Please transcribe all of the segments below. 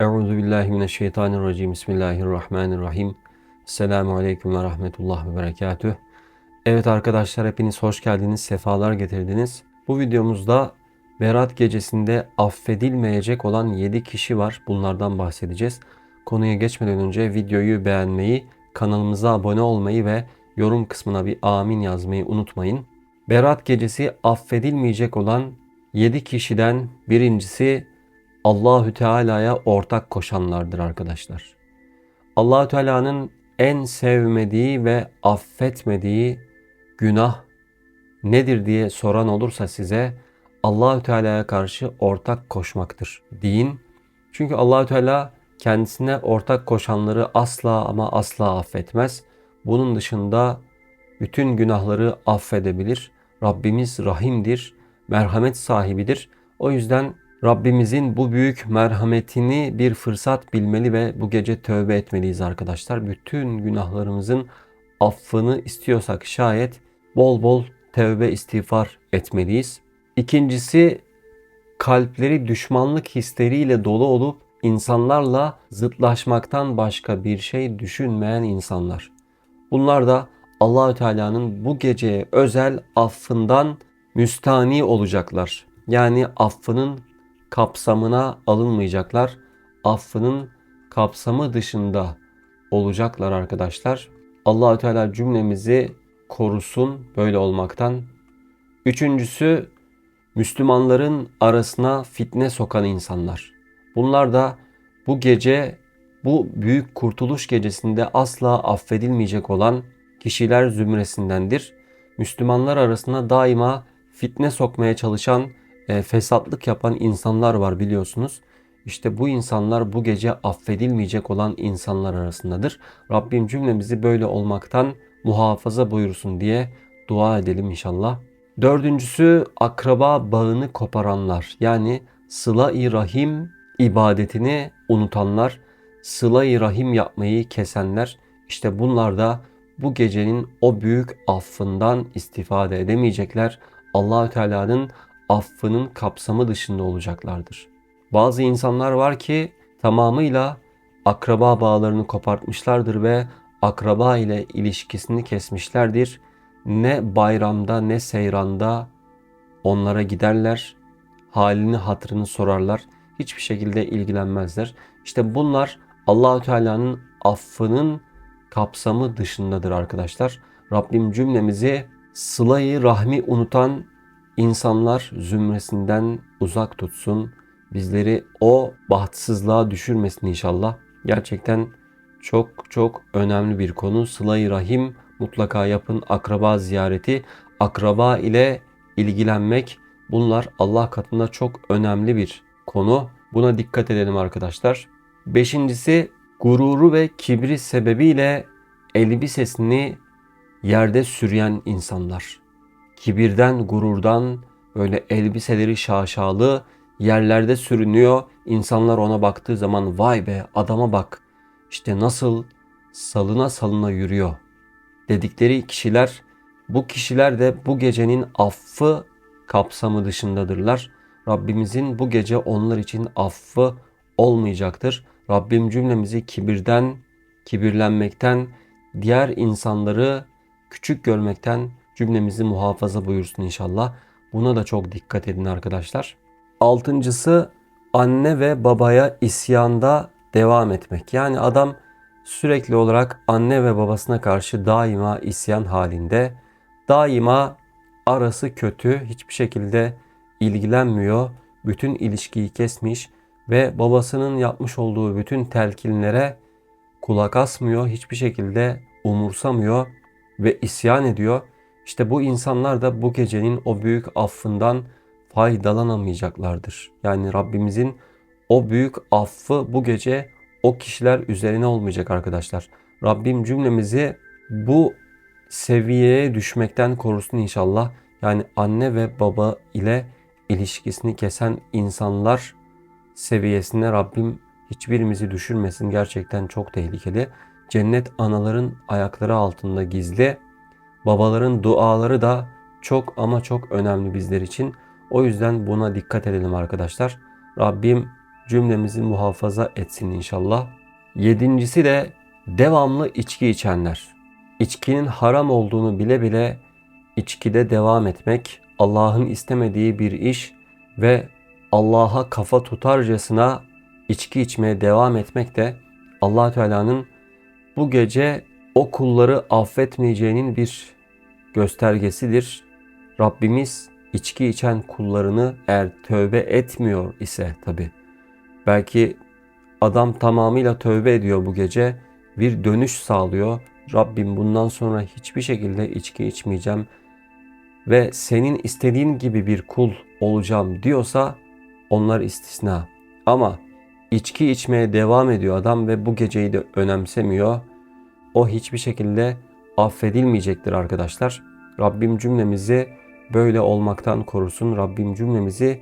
Euzu billahi mineşşeytanirracim. Bismillahirrahmanirrahim. Selamun aleyküm ve rahmetullah ve berekatüh. Evet arkadaşlar hepiniz hoş geldiniz, sefalar getirdiniz. Bu videomuzda Berat gecesinde affedilmeyecek olan 7 kişi var. Bunlardan bahsedeceğiz. Konuya geçmeden önce videoyu beğenmeyi, kanalımıza abone olmayı ve yorum kısmına bir amin yazmayı unutmayın. Berat gecesi affedilmeyecek olan 7 kişiden birincisi Allahü Teala'ya ortak koşanlardır arkadaşlar. Allahü Teala'nın en sevmediği ve affetmediği günah nedir diye soran olursa size Allahü Teala'ya karşı ortak koşmaktır. Din çünkü Allahü Teala kendisine ortak koşanları asla ama asla affetmez. Bunun dışında bütün günahları affedebilir. Rabbimiz rahimdir, merhamet sahibidir. O yüzden Rabbimizin bu büyük merhametini bir fırsat bilmeli ve bu gece tövbe etmeliyiz arkadaşlar. Bütün günahlarımızın affını istiyorsak şayet bol bol tövbe istiğfar etmeliyiz. İkincisi kalpleri düşmanlık hisleriyle dolu olup insanlarla zıtlaşmaktan başka bir şey düşünmeyen insanlar. Bunlar da Allahü Teala'nın bu geceye özel affından müstani olacaklar. Yani affının kapsamına alınmayacaklar. Affının kapsamı dışında olacaklar arkadaşlar. Allahü Teala cümlemizi korusun böyle olmaktan. Üçüncüsü Müslümanların arasına fitne sokan insanlar. Bunlar da bu gece bu büyük kurtuluş gecesinde asla affedilmeyecek olan kişiler zümresindendir. Müslümanlar arasına daima fitne sokmaya çalışan e, fesatlık yapan insanlar var biliyorsunuz. İşte bu insanlar bu gece affedilmeyecek olan insanlar arasındadır. Rabbim cümlemizi böyle olmaktan muhafaza buyursun diye dua edelim inşallah. Dördüncüsü akraba bağını koparanlar. Yani sıla-i rahim ibadetini unutanlar, sıla-i rahim yapmayı kesenler. İşte bunlar da bu gecenin o büyük affından istifade edemeyecekler. Allahü Teala'nın affının kapsamı dışında olacaklardır. Bazı insanlar var ki tamamıyla akraba bağlarını kopartmışlardır ve akraba ile ilişkisini kesmişlerdir. Ne bayramda ne seyranda onlara giderler, halini hatırını sorarlar, hiçbir şekilde ilgilenmezler. İşte bunlar Allahü Teala'nın affının kapsamı dışındadır arkadaşlar. Rabbim cümlemizi sılayı rahmi unutan insanlar zümresinden uzak tutsun. Bizleri o bahtsızlığa düşürmesin inşallah. Gerçekten çok çok önemli bir konu. Sıla-i Rahim mutlaka yapın. Akraba ziyareti, akraba ile ilgilenmek bunlar Allah katında çok önemli bir konu. Buna dikkat edelim arkadaşlar. Beşincisi gururu ve kibri sebebiyle elbisesini yerde sürüyen insanlar kibirden, gururdan böyle elbiseleri şaşalı yerlerde sürünüyor. İnsanlar ona baktığı zaman vay be adama bak işte nasıl salına salına yürüyor dedikleri kişiler bu kişiler de bu gecenin affı kapsamı dışındadırlar. Rabbimizin bu gece onlar için affı olmayacaktır. Rabbim cümlemizi kibirden, kibirlenmekten, diğer insanları küçük görmekten cümlemizi muhafaza buyursun inşallah. Buna da çok dikkat edin arkadaşlar. Altıncısı anne ve babaya isyanda devam etmek. Yani adam sürekli olarak anne ve babasına karşı daima isyan halinde. Daima arası kötü, hiçbir şekilde ilgilenmiyor. Bütün ilişkiyi kesmiş ve babasının yapmış olduğu bütün telkinlere kulak asmıyor, hiçbir şekilde umursamıyor ve isyan ediyor. İşte bu insanlar da bu gecenin o büyük affından faydalanamayacaklardır. Yani Rabbimizin o büyük affı bu gece o kişiler üzerine olmayacak arkadaşlar. Rabbim cümlemizi bu seviyeye düşmekten korusun inşallah. Yani anne ve baba ile ilişkisini kesen insanlar seviyesine Rabbim hiçbirimizi düşürmesin. Gerçekten çok tehlikeli. Cennet anaların ayakları altında gizli. Babaların duaları da çok ama çok önemli bizler için. O yüzden buna dikkat edelim arkadaşlar. Rabbim cümlemizi muhafaza etsin inşallah. Yedincisi de devamlı içki içenler. İçkinin haram olduğunu bile bile içkide devam etmek, Allah'ın istemediği bir iş ve Allah'a kafa tutarcasına içki içmeye devam etmek de allah Teala'nın bu gece o kulları affetmeyeceğinin bir göstergesidir. Rabbimiz içki içen kullarını eğer tövbe etmiyor ise tabi. Belki adam tamamıyla tövbe ediyor bu gece. Bir dönüş sağlıyor. Rabbim bundan sonra hiçbir şekilde içki içmeyeceğim ve senin istediğin gibi bir kul olacağım diyorsa onlar istisna. Ama içki içmeye devam ediyor adam ve bu geceyi de önemsemiyor. O hiçbir şekilde affedilmeyecektir arkadaşlar. Rabbim cümlemizi böyle olmaktan korusun. Rabbim cümlemizi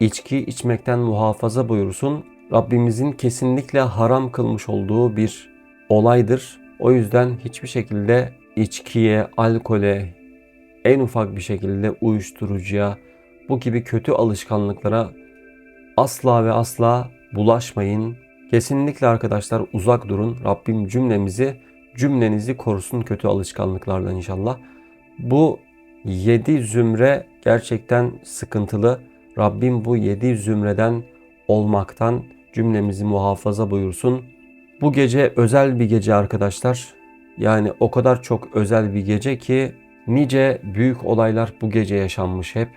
içki içmekten muhafaza buyursun. Rabbimizin kesinlikle haram kılmış olduğu bir olaydır. O yüzden hiçbir şekilde içkiye, alkole, en ufak bir şekilde uyuşturucuya, bu gibi kötü alışkanlıklara asla ve asla bulaşmayın. Kesinlikle arkadaşlar uzak durun. Rabbim cümlemizi, cümlenizi korusun kötü alışkanlıklardan inşallah. Bu yedi zümre gerçekten sıkıntılı. Rabbim bu yedi zümreden olmaktan cümlemizi muhafaza buyursun. Bu gece özel bir gece arkadaşlar. Yani o kadar çok özel bir gece ki nice büyük olaylar bu gece yaşanmış hep.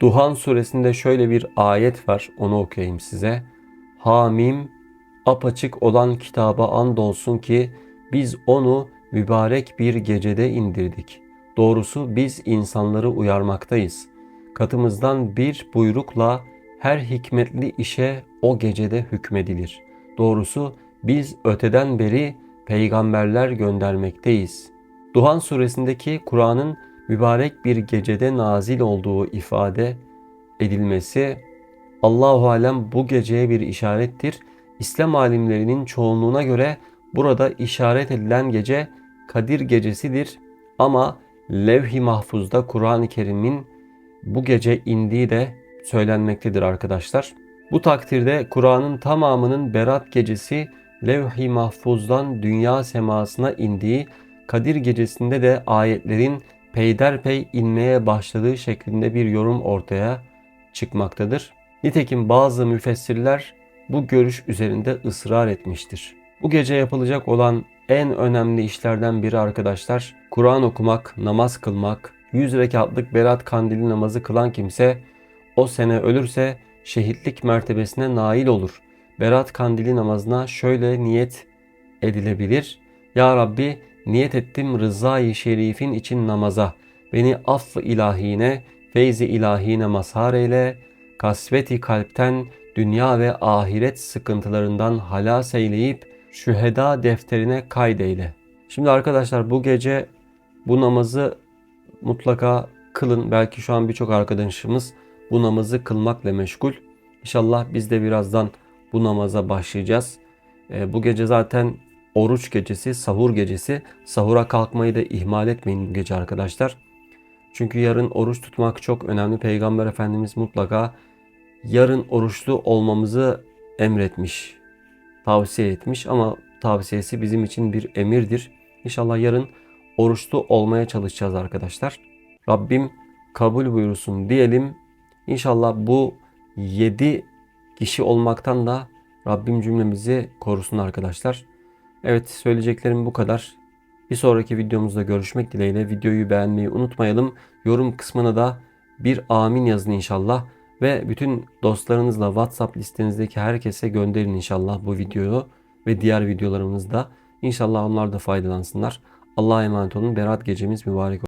Duhan suresinde şöyle bir ayet var. Onu okuyayım size. Hamim apaçık olan kitaba andolsun ki biz onu mübarek bir gecede indirdik. Doğrusu biz insanları uyarmaktayız. Katımızdan bir buyrukla her hikmetli işe o gecede hükmedilir. Doğrusu biz öteden beri peygamberler göndermekteyiz. Duhan suresindeki Kur'an'ın mübarek bir gecede nazil olduğu ifade edilmesi Allahu alem bu geceye bir işarettir. İslam alimlerinin çoğunluğuna göre burada işaret edilen gece Kadir gecesidir ama Levh-i Mahfuz'da Kur'an-ı Kerim'in bu gece indiği de söylenmektedir arkadaşlar. Bu takdirde Kur'an'ın tamamının Berat gecesi Levh-i Mahfuz'dan dünya semasına indiği Kadir gecesinde de ayetlerin peyderpey inmeye başladığı şeklinde bir yorum ortaya çıkmaktadır. Nitekim bazı müfessirler bu görüş üzerinde ısrar etmiştir. Bu gece yapılacak olan en önemli işlerden biri arkadaşlar Kur'an okumak, namaz kılmak, 100 rekatlık berat kandili namazı kılan kimse o sene ölürse şehitlik mertebesine nail olur. Berat kandili namazına şöyle niyet edilebilir. Ya Rabbi niyet ettim rızayı şerifin için namaza. Beni affı ilahine, feyzi ilahine mazhar eyle. Kasveti kalpten dünya ve ahiret sıkıntılarından halas eyleyip şüheda defterine kaydeyle. Şimdi arkadaşlar bu gece bu namazı mutlaka kılın. Belki şu an birçok arkadaşımız bu namazı kılmakla meşgul. İnşallah biz de birazdan bu namaza başlayacağız. E, bu gece zaten oruç gecesi, sahur gecesi. Sahura kalkmayı da ihmal etmeyin bu gece arkadaşlar. Çünkü yarın oruç tutmak çok önemli. Peygamber Efendimiz mutlaka yarın oruçlu olmamızı emretmiş, tavsiye etmiş ama tavsiyesi bizim için bir emirdir. İnşallah yarın oruçlu olmaya çalışacağız arkadaşlar. Rabbim kabul buyursun diyelim. İnşallah bu 7 kişi olmaktan da Rabbim cümlemizi korusun arkadaşlar. Evet söyleyeceklerim bu kadar. Bir sonraki videomuzda görüşmek dileğiyle videoyu beğenmeyi unutmayalım. Yorum kısmına da bir amin yazın inşallah. Ve bütün dostlarınızla WhatsApp listenizdeki herkese gönderin inşallah bu videoyu ve diğer videolarımızda. İnşallah onlar da faydalansınlar. Allah'a emanet olun. Berat gecemiz mübarek olsun.